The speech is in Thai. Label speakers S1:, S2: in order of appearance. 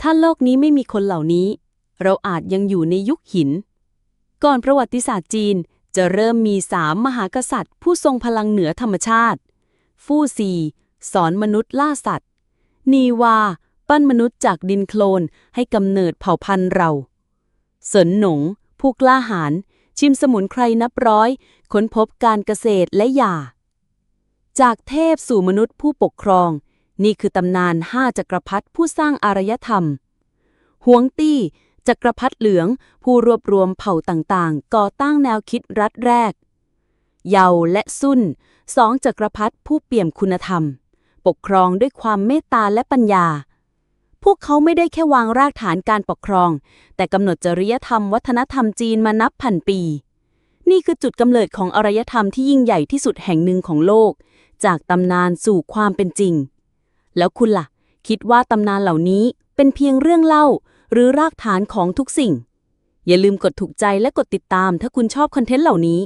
S1: ถ้าโลกนี้ไม่มีคนเหล่านี้ เราอาจยังอยู่ในยุคหิน ก่อนประวัติศาสตร์จีนจะเริ่มมีสามมหากษัตริย์ ผู้ทรงพลังเหนือธรรมชาติ ฟู่ซีสอนมนุษย์ล่าสัตว์ นีวา ปั้นมนุษย์จากดินโคลนให้กำเนิดเผ่าพันธุ์เราเสินหนง ผู้กล้าหาญชิมสมุนไพรนับร้อย ค้นพบการเกษตรและยา จากเทพสู่มนุษย์ผู้ปกครอง นี่คือตำนานห้าจักรพรรดิผู้สร้างอารยธรรมหวงตี้ จักรพรรดิเหลือง ผู้รวบรวมเผ่าต่างๆ ก่อตั้งแนวคิดรัฐแรก เยาและซุนสองจักรพรรดิผู้เปี่ยมคุณธรรม ปกครองด้วยความเมตตาและปัญญา พวกเขาไม่ได้แค่วางรากฐานการปกครอง แต่กำหนดจริยธรรมวัฒนธรรมจีนมานับพันปี นี่คือจุดกำเนิดของอารยธรรมที่ยิ่งใหญ่ที่สุดแห่งหนึ่งของโลก จากตำนานสู่ความเป็นจริง แล้วคุณล่ะ คิดว่าตำนานเหล่านี้เป็นเพียงเรื่องเล่า หรือรากฐานของทุกสิ่ง อย่าลืมกดถูกใจและกดติดตามถ้าคุณชอบคอนเทนต์เหล่านี้